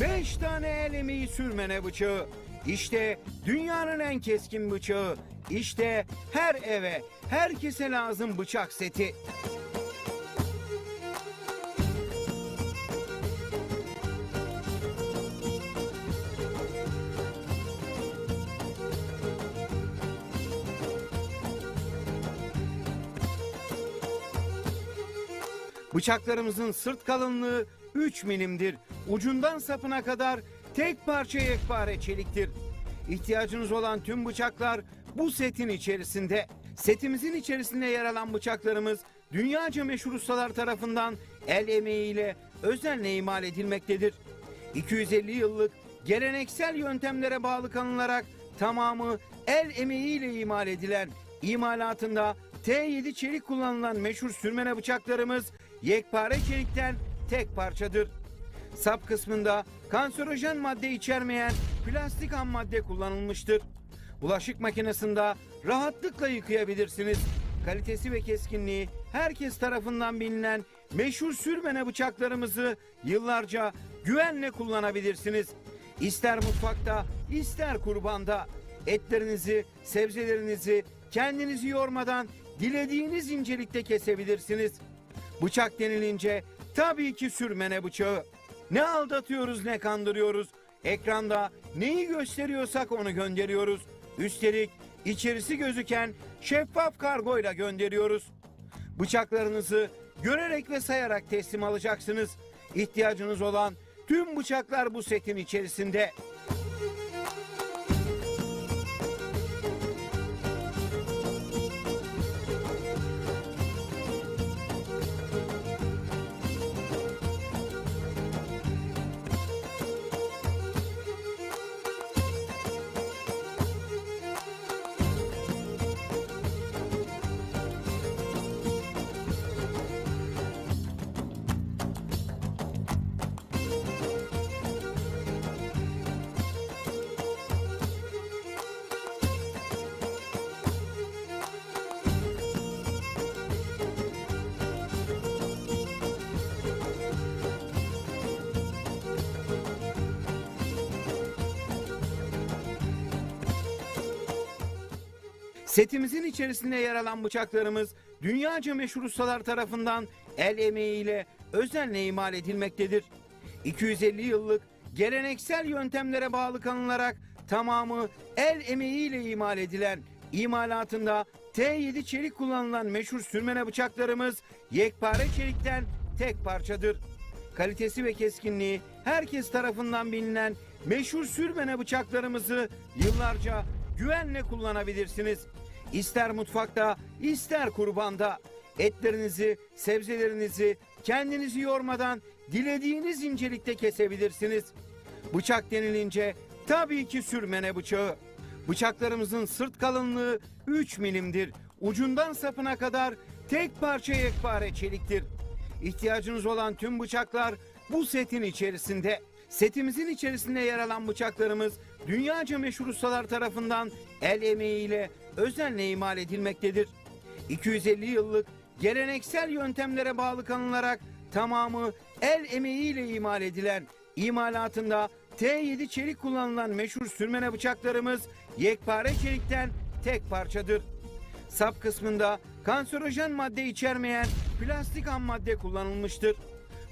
5 tane el emeği sürmene bıçağı. İşte dünyanın en keskin bıçağı. İşte her eve, herkese lazım bıçak seti. Bıçaklarımızın sırt kalınlığı 3 milimdir. Ucundan sapına kadar tek parça yekpare çeliktir. İhtiyacınız olan tüm bıçaklar bu setin içerisinde. Setimizin içerisinde yer alan bıçaklarımız dünyaca meşhur ustalar tarafından el emeğiyle özenle imal edilmektedir. 250 yıllık geleneksel yöntemlere bağlı kalınarak tamamı el emeğiyle imal edilen imalatında T7 çelik kullanılan meşhur sürmene bıçaklarımız yekpare çelikten tek parçadır. Sap kısmında kanserojen madde içermeyen plastik ham madde kullanılmıştır. Bulaşık makinesinde rahatlıkla yıkayabilirsiniz. Kalitesi ve keskinliği herkes tarafından bilinen meşhur sürmene bıçaklarımızı yıllarca güvenle kullanabilirsiniz. İster mutfakta, ister kurbanda etlerinizi, sebzelerinizi kendinizi yormadan dilediğiniz incelikte kesebilirsiniz. Bıçak denilince tabii ki sürmene bıçağı. Ne aldatıyoruz ne kandırıyoruz. Ekranda neyi gösteriyorsak onu gönderiyoruz. Üstelik içerisi gözüken şeffaf kargoyla gönderiyoruz. Bıçaklarınızı görerek ve sayarak teslim alacaksınız. İhtiyacınız olan tüm bıçaklar bu setin içerisinde. Setimizin içerisinde yer alan bıçaklarımız dünyaca meşhur ustalar tarafından el emeğiyle özenle imal edilmektedir. 250 yıllık geleneksel yöntemlere bağlı kalınarak tamamı el emeğiyle imal edilen imalatında T7 çelik kullanılan meşhur sürmene bıçaklarımız yekpare çelikten tek parçadır. Kalitesi ve keskinliği herkes tarafından bilinen meşhur sürmene bıçaklarımızı yıllarca güvenle kullanabilirsiniz. İster mutfakta, ister kurbanda etlerinizi, sebzelerinizi kendinizi yormadan dilediğiniz incelikte kesebilirsiniz. Bıçak denilince tabii ki sürmene bıçağı. Bıçaklarımızın sırt kalınlığı 3 milimdir. Ucundan sapına kadar tek parça yekpare çeliktir. İhtiyacınız olan tüm bıçaklar bu setin içerisinde. Setimizin içerisinde yer alan bıçaklarımız dünyaca meşhur ustalar tarafından el emeğiyle özenle imal edilmektedir. 250 yıllık geleneksel yöntemlere bağlı kalınarak tamamı el emeğiyle imal edilen imalatında T7 çelik kullanılan meşhur sürmene bıçaklarımız yekpare çelikten tek parçadır. Sap kısmında kanserojen madde içermeyen plastik ham madde kullanılmıştır.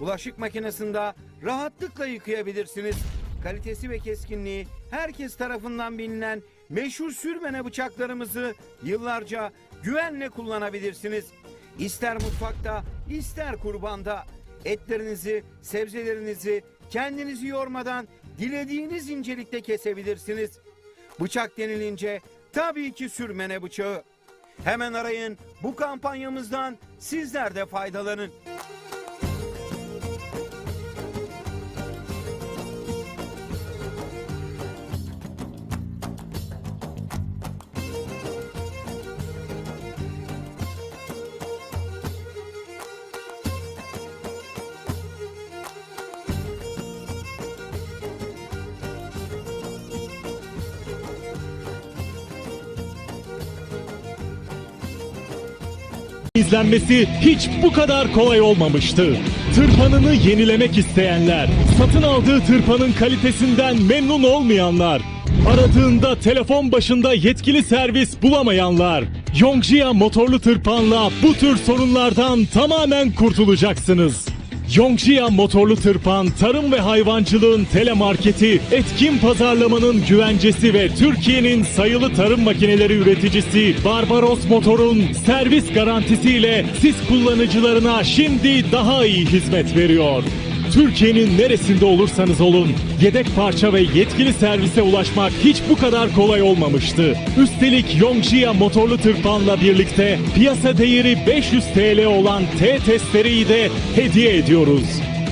Bulaşık makinesinde rahatlıkla yıkayabilirsiniz. Kalitesi ve keskinliği herkes tarafından bilinen meşhur sürmene bıçaklarımızı yıllarca güvenle kullanabilirsiniz. İster mutfakta, ister kurbanda etlerinizi, sebzelerinizi kendinizi yormadan dilediğiniz incelikte kesebilirsiniz. Bıçak denilince tabii ki sürmene bıçağı. Hemen arayın bu kampanyamızdan sizler de faydalanın. İzlenmesi hiç bu kadar kolay olmamıştı. Tırpanını yenilemek isteyenler, satın aldığı tırpanın kalitesinden memnun olmayanlar, aradığında telefon başında yetkili servis bulamayanlar, Yongjia motorlu tırpanla bu tür sorunlardan tamamen kurtulacaksınız. Yongjia motorlu tırpan, tarım ve hayvancılığın telemarketi, etkin pazarlamanın güvencesi ve Türkiye'nin sayılı tarım makineleri üreticisi Barbaros Motor'un servis garantisiyle siz kullanıcılarına şimdi daha iyi hizmet veriyor. Türkiye'nin neresinde olursanız olun yedek parça ve yetkili servise ulaşmak hiç bu kadar kolay olmamıştı. Üstelik Yongjia motorlu tırpanla birlikte piyasa değeri 500 TL olan T testereyi de hediye ediyoruz.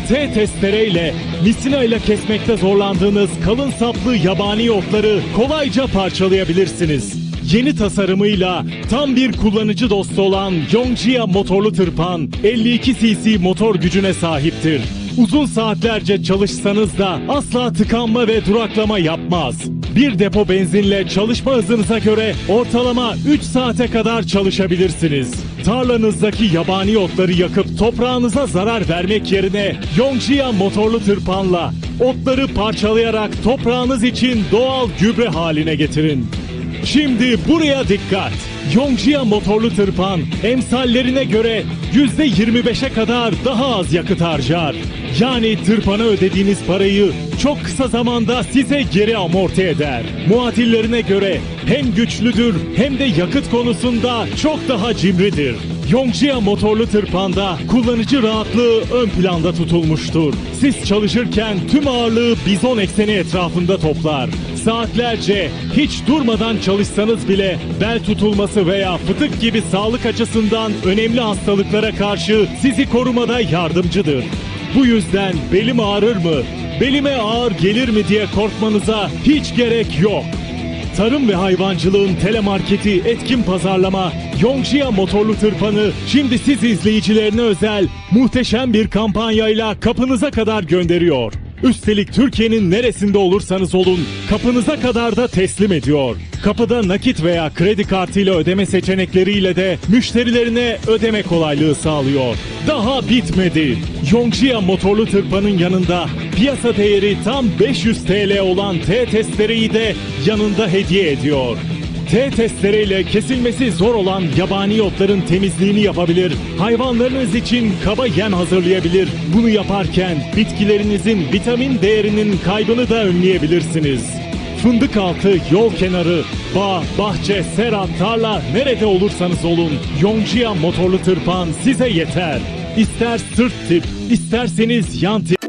T testereyle misina ile kesmekte zorlandığınız kalın saplı yabani otları kolayca parçalayabilirsiniz. Yeni tasarımıyla tam bir kullanıcı dostu olan Yongjia motorlu tırpan 52 cc motor gücüne sahiptir. Uzun saatlerce çalışsanız da asla tıkanma ve duraklama yapmaz. Bir depo benzinle çalışma hızınıza göre ortalama 3 saate kadar çalışabilirsiniz. Tarlanızdaki yabani otları yakıp toprağınıza zarar vermek yerine Yongjia motorlu tırpanla otları parçalayarak toprağınız için doğal gübre haline getirin. Şimdi buraya dikkat. Yongjia motorlu tırpan emsallerine göre %25'e kadar daha az yakıt harcar. Yani tırpana ödediğiniz parayı çok kısa zamanda size geri amorti eder. Muadillerine göre hem güçlüdür hem de yakıt konusunda çok daha cimridir. Yongjia motorlu tırpanda kullanıcı rahatlığı ön planda tutulmuştur. Siz çalışırken tüm ağırlığı bizon ekseni etrafında toplar. Saatlerce hiç durmadan çalışsanız bile bel tutulması veya fıtık gibi sağlık açısından önemli hastalıklara karşı sizi korumada yardımcıdır. Bu yüzden belim ağrır mı, belime ağır gelir mi diye korkmanıza hiç gerek yok. Tarım ve hayvancılığın telemarketi etkin pazarlama Yongjia motorlu tırpanı şimdi siz izleyicilerine özel muhteşem bir kampanyayla kapınıza kadar gönderiyor. Üstelik Türkiye'nin neresinde olursanız olun kapınıza kadar da teslim ediyor. Kapıda nakit veya kredi kartıyla ödeme seçenekleriyle de müşterilerine ödeme kolaylığı sağlıyor. Daha bitmedi. Yongjia motorlu tırpanın yanında piyasa değeri tam 500 TL olan T testereyi de yanında hediye ediyor. T testereyle kesilmesi zor olan yabani otların temizliğini yapabilir. Hayvanlarınız için kaba yem hazırlayabilir. Bunu yaparken bitkilerinizin vitamin değerinin kaybını da önleyebilirsiniz. Fındık altı, yol kenarı, bağ, bahçe, serat, tarla nerede olursanız olun Yongjia motorlu tırpan size yeter. İster sırt tip, isterseniz yan tip